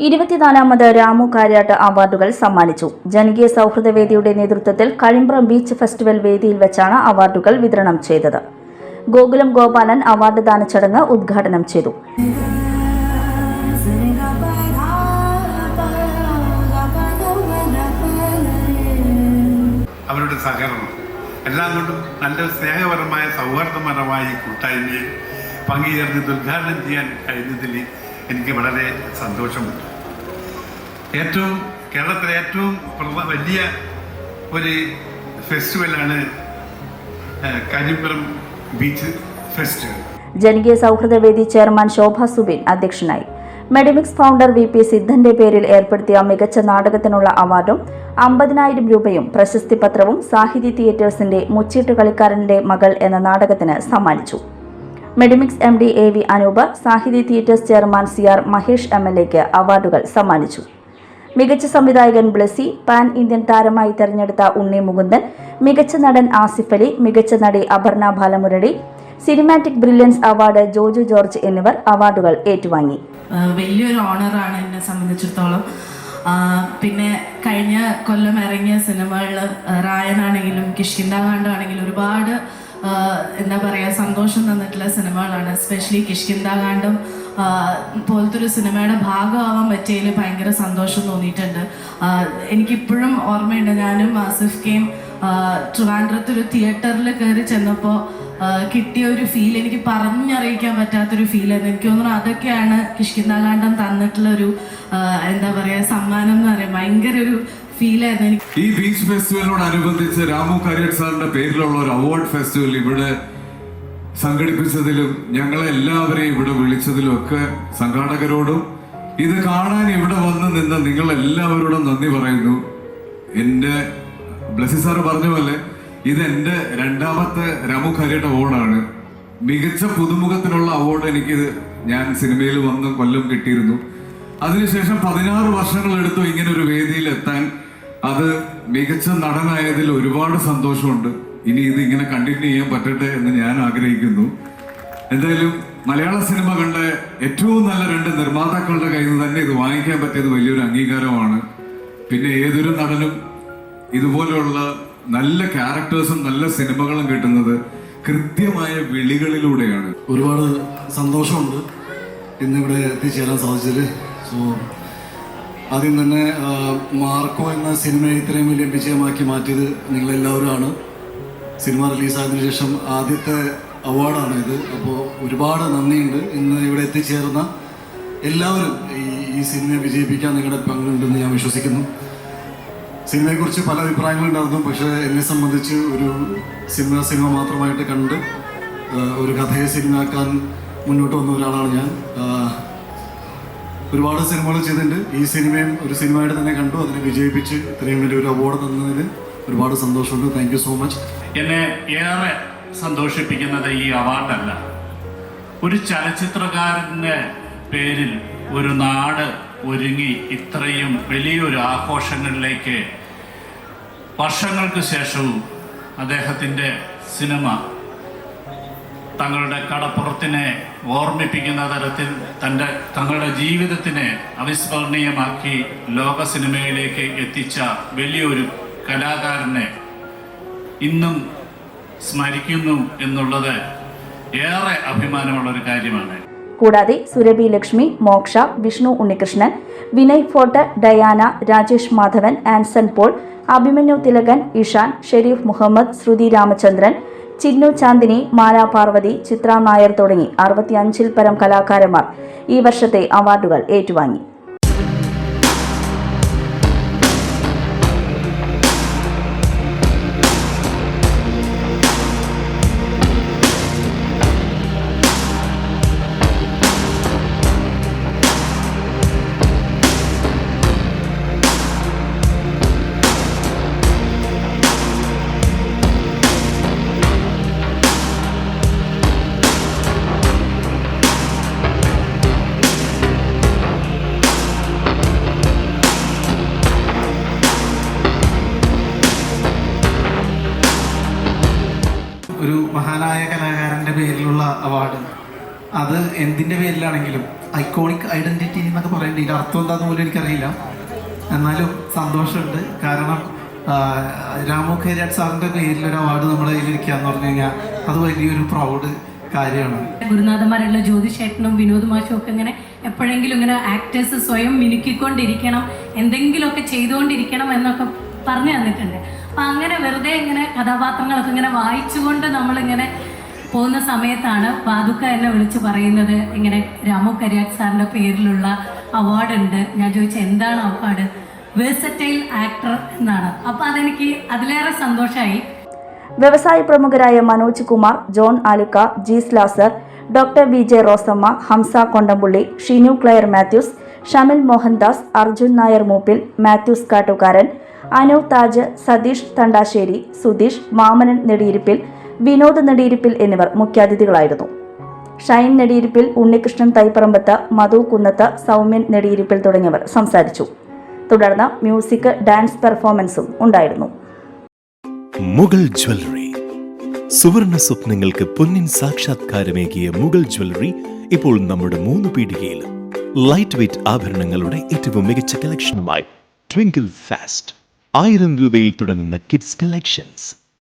ഇരുപത്തിനാലാമത് രാമു കാര്യാട്ട് അവാർഡുകൾ സമ്മാനിച്ചു. ജനകീയ സൗഹൃദ വേദിയുടെ നേതൃത്വത്തിൽ കഴിമ്പ്രം ബീച്ച് ഫെസ്റ്റിവൽ വേദിയിൽ വെച്ചാണ് അവാർഡുകൾ വിതരണം ചെയ്തത്. ഗോകുലം ഗോപാലൻ അവാർഡ് ദാന ചടങ്ങ് ഉദ്ഘാടനം ചെയ്തു. അവരുടെ സഹകരണം. എല്ലാം കൊണ്ടും നല്ല സ്നേഹപരമായ സൗഹാർദ്ദപരമായ കൂട്ടായ്മയെ പങ്കുചേർന്ന് ഉദ്ഘാടനം ചെയ്യാൻ കഴിഞ്ഞതിൽ എനിക്ക് വളരെ സന്തോഷമുണ്ട് ഏറ്റവും കേരളത്തിലെ ഏറ്റവും വലിയ ഒരു ഫെസ്റ്റിവലാണ് കരിമ്പുറം ബീച്ച് ഫെസ്റ്റിവൽ. ജനകീയ സൗഹൃദ വേദി ചെയർമാൻ ശോഭ സുബിൻ അധ്യക്ഷനായി. മെഡിമിക്സ് ഫൗണ്ടർ വി പി സിദ്ധന്റെ പേരിൽ ഏർപ്പെടുത്തിയ മികച്ച നാടകത്തിനുള്ള അവാർഡും അമ്പതിനായിരം രൂപയും പ്രശസ്തി പത്രവും സാഹിതി തിയേറ്റേഴ്സിന്റെ മുച്ചീട്ട് കളിക്കാരന്റെ മകൾ എന്ന നാടകത്തിന് സമ്മാനിച്ചു. Medimix M D A V Anoop Sahithi theatres chairman C R Mahesh M L എക്ക് അവാർഡുകൾ സമ്മാനിച്ചു. മികച്ച സംവിധായകൻ ബ്ലസി പാൻ ഇന്ത്യൻ താരമായി തെരഞ്ഞെടുത്ത ഉണ്ണി മുകുന്ദൻ മികച്ച നടൻ ആസിഫ് അലി മികച്ച നടി Aparna Balamurali cinematic brilliance award Joju George എന്നിവർ അവാർഡുകൾ ഏറ്റുവാങ്ങി. വലിയൊരു ഓണറാണ് എന്നെ സംബന്ധിച്ചിടത്തോളം. പിന്നെ കഴിഞ്ഞ കൊല്ലം ഇറങ്ങിയ സിനിമകളിൽ റായനാണെങ്കിലും കിഷ്കിന്ദാണ്ടാണെങ്കിലും ഒരുപാട് എന്താ പറയുക സന്തോഷം തന്നിട്ടുള്ള സിനിമകളാണ്. എസ്പെഷ്യലി കിഷ്കിന്താകാണ്ടം ആഹ് പോലത്തെ ഒരു സിനിമയുടെ ഭാഗമാവാൻ പറ്റിയതിൽ ഭയങ്കര സന്തോഷം തോന്നിയിട്ടുണ്ട്. എനിക്കിപ്പോഴും ഓർമ്മയുണ്ട് ഞാനും ആസിഫ് കെയും ട്രിവാൻഡ്രത്ത് ഒരു തിയേറ്ററിൽ കയറി ചെന്നപ്പോൾ കിട്ടിയ ഒരു ഫീൽ എനിക്ക് പറഞ്ഞറിയിക്കാൻ പറ്റാത്തൊരു ഫീലായിരുന്നു എനിക്ക് തോന്നുന്നു അതൊക്കെയാണ് കിഷ്കിന്താകാണ്ടം തന്നിട്ടുള്ള ഒരു എന്താ പറയുക സമ്മാനം എന്ന് പറയാം ഭയങ്കര ഒരു എനിക്ക് ഈ ബീച്ച് ഫെസ്റ്റിവലിനോട് അനുബന്ധിച്ച് രാമു കരിയർ സാറിന്റെ പേരിലുള്ള ഒരു അവാർഡ് ഫെസ്റ്റിവൽ ഇവിടെ സംഘടിപ്പിച്ചതിലും ഞങ്ങളെ എല്ലാവരെയും ഇവിടെ വിളിച്ചതിലും ഒക്കെ സംഘാടകരോടും ഇത് കാണാൻ ഇവിടെ വന്ന് നിന്ന് നിങ്ങൾ എല്ലാവരോടും നന്ദി പറയുന്നു. എന്റെ ബ്ലസി സാറ് പറഞ്ഞ പോലെ ഇത് എന്റെ രണ്ടാമത്തെ രാമു കരിയർ അവാർഡാണ് മികച്ച പുതുമുഖത്തിനുള്ള അവാർഡ് എനിക്ക് ഞാൻ സിനിമയിൽ വന്ന് കൊല്ലം കിട്ടിയിരുന്നു. അതിനുശേഷം പതിനാറ് വർഷങ്ങൾ എടുത്തു ഇങ്ങനെ ഒരു വേദിയിൽ എത്താൻ അത് മികച്ച നടനായതിൽ ഒരുപാട് സന്തോഷമുണ്ട്. ഇനി ഇത് ഇങ്ങനെ കണ്ടിന്യൂ ചെയ്യാൻ പറ്റട്ടെ എന്ന് ഞാൻ ആഗ്രഹിക്കുന്നു. എന്തായാലും മലയാള സിനിമ കണ്ട ഏറ്റവും നല്ല രണ്ട് നിർമ്മാതാക്കളുടെ കയ്യിൽ നിന്ന് തന്നെ ഇത് വാങ്ങിക്കാൻ പറ്റിയത് വലിയൊരു അംഗീകാരമാണ്. പിന്നെ ഏതൊരു നടനും ഇതുപോലെയുള്ള നല്ല ക്യാരക്ടേഴ്സും നല്ല സിനിമകളും കിട്ടുന്നത് കൃത്യമായ വിളികളിലൂടെയാണ്. ഒരുപാട് സന്തോഷമുണ്ട്. ഇന്നിവിടെ എത്തിച്ചേരാൻ സാധിച്ചത് സോ ആദ്യം തന്നെ മാർക്കോ എന്ന സിനിമയെ ഇത്രയും വലിയ വിജയമാക്കി മാറ്റിയത് നിങ്ങളെല്ലാവരുമാണ് സിനിമ റിലീസായതിനു ശേഷം ആദ്യത്തെ അവാർഡാണ് ഇത്. അപ്പോൾ ഒരുപാട് നന്ദിയുണ്ട്. ഇന്ന് ഇവിടെ എത്തിച്ചേർന്ന എല്ലാവരും ഈ ഈ സിനിമയെ വിജയിപ്പിക്കാൻ നിങ്ങളുടെ പങ്കുണ്ടെന്ന് ഞാൻ വിശ്വസിക്കുന്നു. സിനിമയെക്കുറിച്ച് പല അഭിപ്രായങ്ങളുണ്ടായിരുന്നു പക്ഷേ എന്നെ സംബന്ധിച്ച് ഒരു സിനിമ സിനിമ മാത്രമായിട്ട് കണ്ട് ഒരു കഥയെ സിനിമയാക്കാൻ മുന്നോട്ട് വന്ന ഒരാളാണ് ഞാൻ. ഒരുപാട് സിനിമകൾ ചെയ്തിട്ടുണ്ട്. ഈ സിനിമയും ഒരു സിനിമയായിട്ട് തന്നെ കണ്ടു. അതിനെ വിജയിപ്പിച്ച് ഇത്രയും വലിയൊരു അവാർഡ് തന്നതിന് ഒരുപാട് സന്തോഷമുണ്ട്. താങ്ക് യു സോ മച്ച് എന്നെ ഏറെ സന്തോഷിപ്പിക്കുന്നത് ഈ അവാർഡല്ല ഒരു ചലച്ചിത്രകാരന്റെ പേരിൽ ഒരു നാട് ഒരുങ്ങി ഇത്രയും വലിയൊരു ആഘോഷങ്ങളിലേക്ക് വർഷങ്ങൾക്ക് ശേഷവും അദ്ദേഹത്തിന്റെ സിനിമ തങ്ങളുടെ കടപ്പുറത്തിനെ ഓർമ്മിപ്പിക്കുന്ന തരത്തിൽ തന്റെ തങ്ങളുടെ ജീവിതത്തിനെ അവിസ്മരണീയമാക്കി ലോക സിനിമയിലേക്ക് എത്തിച്ച വലിയൊരു കലാകാരനെ ഇന്നും സ്മരിക്കുന്നു എന്നുള്ളത് ഏറെ അഭിമാനമുള്ളൊരു കാര്യമാണ്. കൂടാതെ സുരഭി ലക്ഷ്മി മോക്ഷ വിഷ്ണു ഉണ്ണികൃഷ്ണൻ വിനയ് ഫോർട്ട് ഡയാന രാജേഷ് മാധവൻ ആൻസൺ പോൾ അഭിമന്യു തിലകൻ ഇഷാൻ ഷെരീഫ് മുഹമ്മദ് ശ്രുതി രാമചന്ദ്രൻ ചിന്നു ചാന്ദിനി മാല പാർവതി ചിത്ര നായർ തുടങ്ങി അറുപത്തിയഞ്ചിൽ പരം കലാകാരന്മാർ ഈ വർഷത്തെ അവാർഡുകൾ ഏറ്റുവാങ്ങി. അത് എന്തിന്റെ പേരിലാണെങ്കിലും ഐക്കോണിക് ഐഡന്റിറ്റി എന്നൊക്കെ പറയേണ്ട ഇതിന്റെ അർത്ഥം എന്താണെന്ന് പോലും എനിക്കറിയില്ല. എന്നാലും സന്തോഷമുണ്ട്. കാരണം രാമു ഖേരാട്ട് സാറിന്റെ പേരിൽ ഒരു അവാർഡ് നമ്മുടെ കയ്യിലിരിക്കുക എന്ന് പറഞ്ഞു കഴിഞ്ഞാൽ അത് വലിയൊരു പ്രൗഡ് കാര്യമാണ്. ഗുരുനാഥന്മാരുള്ള ജ്യോതിഷേട്ടനും വിനോദ് മാഷും ഒക്കെ ഇങ്ങനെ എപ്പോഴെങ്കിലും ഇങ്ങനെ ആക്ടേഴ്സ് സ്വയം മിനുക്കിക്കൊണ്ടിരിക്കണം എന്തെങ്കിലുമൊക്കെ ചെയ്തുകൊണ്ടിരിക്കണം എന്നൊക്കെ പറഞ്ഞു തന്നിട്ടുണ്ട്. അപ്പം അങ്ങനെ വെറുതെ ഇങ്ങനെ കഥാപാത്രങ്ങളൊക്കെ ഇങ്ങനെ വായിച്ചുകൊണ്ട് നമ്മളിങ്ങനെ പോകുന്ന സമയത്താണ് പാതുക്ക എന്നെ വിളിച്ച് പറയുന്നത്. ഇങ്ങനെ രാമു കരിയാട്ട് സാറിന്റെ പേരിലുള്ള അവാർഡ് ഉണ്ട്. ഞാൻ ചോദിച്ചു എന്താണ് അവാർഡ് വേഴ്സറ്റൈൽ ആക്ടർ എന്നാണ്. അപ്പോൾ അതെനിക്ക് അതിലേറെ സന്തോഷമായി വ്യവസായ പ്രമുഖരായ Manoj Kumar John Alukka Jees Lazar doctor V J Rosamma Hamsa Kondampully Shinu Claire Mathews Shamil Mohandas Arjun Nair Mooppil Mathews Kattukaran Anu Taj Satheesh Thandassery Sudheesh Mamanan Nediyiruppil Vinod Nediyiruppil എന്നിവർ മുഖ്യാതിഥികളായിരുന്നു. ഷൈൻ നെടിയിരിപ്പിൽ ഉണ്ണികൃഷ്ണൻ തൈപ്പറമ്പത്ത് മധു കുന്നത്ത് സൗമ്യൻ നെടിയിരിപ്പിൽ തുടങ്ങിയവർ സംസാരിച്ചു. തുടർന്ന് music dance പെർഫോമൻസും ഉണ്ടായിരുന്നു. Mughal jewellery. സുവർണ സ്വപ്നങ്ങൾക്ക് പൊന്നിൻ സാക്ഷാത്കാരമേകിയ Mughal jewellery ഇപ്പോൾ നമ്മുടെ മൂന്ന് പീടികയിൽ. ലൈറ്റ് വെയ്റ്റ് ആഭരണങ്ങളുടെ ഏറ്റവും മികച്ച കളക്ഷനുമായി ട്വിങ്കിൾ ഫാസ്റ്റ് ആയിരം രൂപയിൽ തുടങ്ങുന്ന കിഡ്സ് കളക്ഷൻസ്